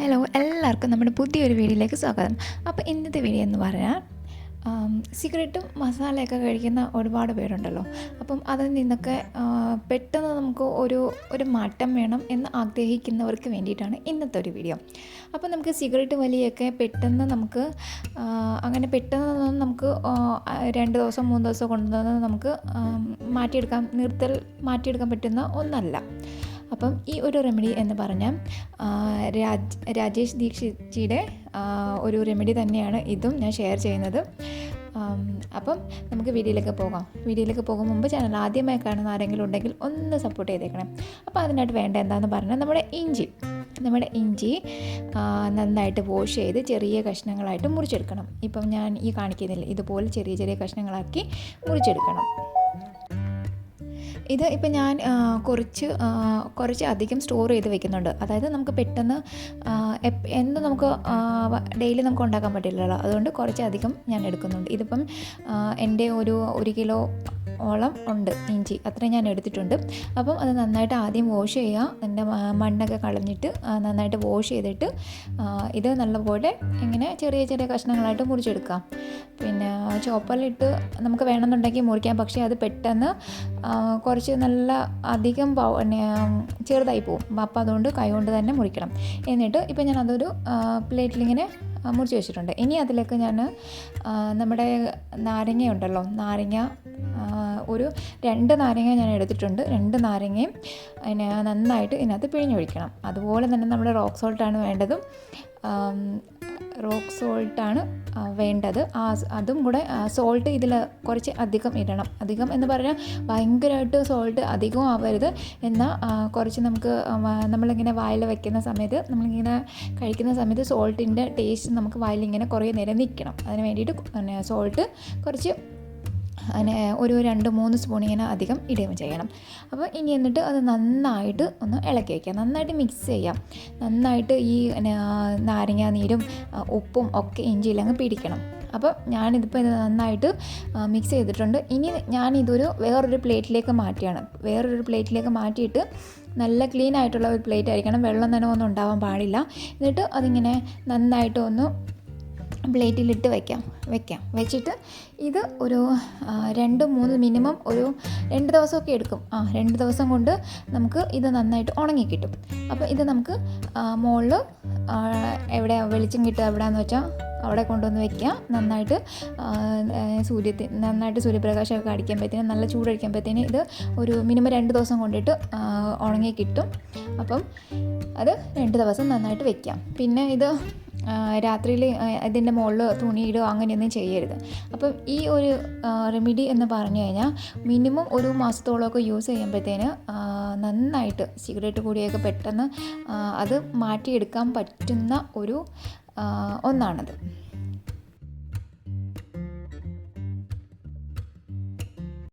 Hello എല്ലാവർക്കും നമ്മുടെ പുതിയൊരു വീഡിയോയിലേക്ക് സ്വാഗതം. അപ്പോൾ ഇന്നത്തെ വീഡിയോ എന്ന് പറഞ്ഞാൽ സിഗരറ്റും മസാലയൊക്കെ കഴിക്കുന്ന ഒരുപാട് പേരുണ്ടല്ലോ. അപ്പം അതിൽ നിന്നൊക്കെ പെട്ടെന്ന് നമുക്ക് ഒരു ഒരു മാറ്റം വേണം എന്ന് ആഗ്രഹിക്കുന്നവർക്ക് വേണ്ടിയിട്ടാണ് ഇന്നത്തെ ഒരു വീഡിയോ. അപ്പം നമുക്ക് സിഗരറ്റ് വലിയൊക്കെ പെട്ടെന്ന് നമുക്ക് അങ്ങനെ പെട്ടെന്ന് നമുക്ക് രണ്ട് ദിവസം മൂന്ന് ദിവസം കൊണ്ടുവന്ന് നമുക്ക് മാറ്റിയെടുക്കാൻ നിർത്തൽ മാറ്റിയെടുക്കാൻ പറ്റുന്ന ഒന്നല്ല. അപ്പം ഈ ഒരു റെമഡി എന്ന് പറഞ്ഞാൽ രാജ് രാജേഷ് ദീക്ഷിച്ചിയുടെ ഒരു റെമഡി തന്നെയാണ് ഇതും ഞാൻ ഷെയർ ചെയ്യുന്നത്. അപ്പം നമുക്ക് വീഡിയോയിലേക്ക് പോകാം. വീഡിയോയിലേക്ക് പോകും മുമ്പ് ചാനൽ ആദ്യമായി കാണുന്ന ആരെങ്കിലും ഉണ്ടെങ്കിൽ ഒന്ന് സപ്പോർട്ട് ചെയ്തേക്കണം. അപ്പോൾ അതിനായിട്ട് വേണ്ട എന്താണെന്ന് പറഞ്ഞാൽ നമ്മുടെ ഇഞ്ചി. നമ്മുടെ ഇഞ്ചി നന്നായിട്ട് വാഷ് ചെയ്ത് ചെറിയ കഷ്ണങ്ങളായിട്ട് മുറിച്ചെടുക്കണം. ഇപ്പം ഞാൻ ഈ കാണിക്കുന്നില്ല ഇതുപോലെ ചെറിയ ചെറിയ കഷ്ണങ്ങളാക്കി മുറിച്ചെടുക്കണം. ഇത് ഇപ്പം ഞാൻ കുറച്ച് കുറച്ച് അധികം സ്റ്റോർ ചെയ്ത് വെക്കുന്നുണ്ട്. അതായത് നമുക്ക് പെട്ടെന്ന് എന്ത് നമുക്ക് ഡെയിലി നമുക്ക് ഉണ്ടാക്കാൻ പറ്റില്ലല്ലോ. അതുകൊണ്ട് കുറച്ച് അധികം ഞാൻ എടുക്കുന്നുണ്ട്. ഇതിപ്പം എന്റെ ഒരു ഒരു കിലോ ഓളം ഉണ്ട് ഇഞ്ചി. അത്രയും ഞാൻ എടുത്തിട്ടുണ്ട്. അപ്പം അത് നന്നായിട്ട് ആദ്യം വാഷ് ചെയ്യുക അതിന്റെ മണ്ണൊക്കെ കളഞ്ഞിട്ട് നന്നായിട്ട് വാഷ് ചെയ്തിട്ട് ഇത് നല്ലപോലെ ഇങ്ങനെ ചെറിയ ചെറിയ കഷ്ണങ്ങളായിട്ട് മുറിച്ചെടുക്കാം. പിന്നെ ചോപ്പലിട്ട് നമുക്ക് വേണമെന്നുണ്ടെങ്കിൽ മുറിക്കാം. പക്ഷേ അത് പെട്ടെന്ന് കുറച്ച് നല്ല അധികം ചെറുതായി പോകും അപ്പോൾ അതുകൊണ്ട് കൈകൊണ്ട് തന്നെ മുറിക്കണം. എന്നിട്ട് ഇപ്പം ഞാൻ അതൊരു പ്ലേറ്റിലിങ്ങനെ മുറിച്ച് വെച്ചിട്ടുണ്ട്. ഇനി അതിലേക്ക് ഞാൻ നമ്മുടെ നാരങ്ങയുണ്ടല്ലോ. നാരങ്ങ ഒരു രണ്ട് നാരങ്ങ ഞാൻ എടുത്തിട്ടുണ്ട്. രണ്ട് നാരങ്ങയും അതിനെ നന്നായിട്ട് ഇതിനകത്ത് പിഴിഞ്ഞൊഴിക്കണം അതുപോലെ തന്നെ നമ്മുടെ റോക്ക് സോൾട്ടാണ് വേണ്ടതും. റോക്ക് സോൾട്ടാണ് വേണ്ടത്. ആ അതും കൂടെ സോൾട്ട് ഇതിൽ കുറച്ച് അധികം ഇടണം. അധികം എന്ന് പറഞ്ഞാൽ ഭയങ്കരമായിട്ട് സോൾട്ട് അധികം ആവരുത്. എന്നാൽ കുറച്ച് നമുക്ക് നമ്മളിങ്ങനെ വായിൽ വയ്ക്കുന്ന സമയത്ത് നമ്മളിങ്ങനെ കഴിക്കുന്ന സമയത്ത് സോൾട്ടിന്റെ ടേസ്റ്റ് നമുക്ക് വായിലിങ്ങനെ കുറേ നേരം നിൽക്കണം അതിന് വേണ്ടിയിട്ട് സോൾട്ട് കുറച്ച് അതിന് ഒരു രണ്ട് മൂന്ന് സ്പൂൺ ഇങ്ങനെ അധികം ഇടുകയും ചെയ്യണം. അപ്പോൾ ഇനി എന്നിട്ട് അത് നന്നായിട്ട് ഒന്ന് ഇളക്കി വയ്ക്കുക നന്നായിട്ട് മിക്സ് ചെയ്യാം. നന്നായിട്ട് ഈ നാരങ്ങ നീരും ഉപ്പും ഒക്കെ ഇഞ്ചിയിൽ അങ്ങ് പിടിക്കണം. അപ്പോൾ ഞാനിതിപ്പോൾ ഇത് നന്നായിട്ട് മിക്സ് ചെയ്തിട്ടുണ്ട്. ഇനി ഞാനിതൊരു വേറൊരു പ്ലേറ്റിലേക്ക് മാറ്റിയാണ് വേറൊരു പ്ലേറ്റിലേക്ക് മാറ്റിയിട്ട് നല്ല ക്ലീൻ ആയിട്ടുള്ള ഒരു പ്ലേറ്റ് ആയിരിക്കണം. വെള്ളം നനവൊന്നും ഉണ്ടാവാൻ പാടില്ല. എന്നിട്ട് അതിങ്ങനെ നന്നായിട്ട് ഒന്ന് പ്ലേറ്റിലിട്ട് വയ്ക്കാം വെക്കാം. വെച്ചിട്ട് ഇത് ഒരു രണ്ട് മൂന്ന് മിനിമം ഒരു രണ്ട് ദിവസമൊക്കെ എടുക്കും. ആ രണ്ട് ദിവസം കൊണ്ട് നമുക്ക് ഇത് നന്നായിട്ട് ഉണങ്ങി കിട്ടും അപ്പോൾ ഇത് നമുക്ക് മുകളിൽ എവിടെ വെളിച്ചം കിട്ടുക എവിടെയാണെന്ന് വെച്ചാൽ അവിടെ കൊണ്ടുവന്ന് വെക്കുക. നന്നായിട്ട് സൂര്യത്തി നന്നായിട്ട് സൂര്യപ്രകാശമൊക്കെ അടിക്കുമ്പോഴത്തേനും നല്ല ചൂടടിക്കുമ്പോഴത്തേനും ഇത് ഒരു മിനിമം രണ്ട് ദിവസം കൊണ്ടിട്ട് ഉണങ്ങി കിട്ടും. അപ്പം അത് രണ്ട് ദിവസം നന്നായിട്ട് വെക്കാം പിന്നെ ഇത് രാത്രിയിൽ ഇതിന്റെ മുകളിൽ തുണിയിടുകയോ അങ്ങനെയൊന്നും ചെയ്യരുത്. അപ്പം ഈ ഒരു റെമിഡി എന്ന് പറഞ്ഞു കഴിഞ്ഞാൽ മിനിമം ഒരു മാസത്തോളമൊക്കെ യൂസ് ചെയ്യുമ്പോഴത്തേന് നന്നായിട്ട് സിഗരറ്റ് കൂടിയൊക്കെ പെട്ടെന്ന് അത് മാറ്റിയെടുക്കാൻ പറ്റുന്ന ഒരു ഒന്നാണത്.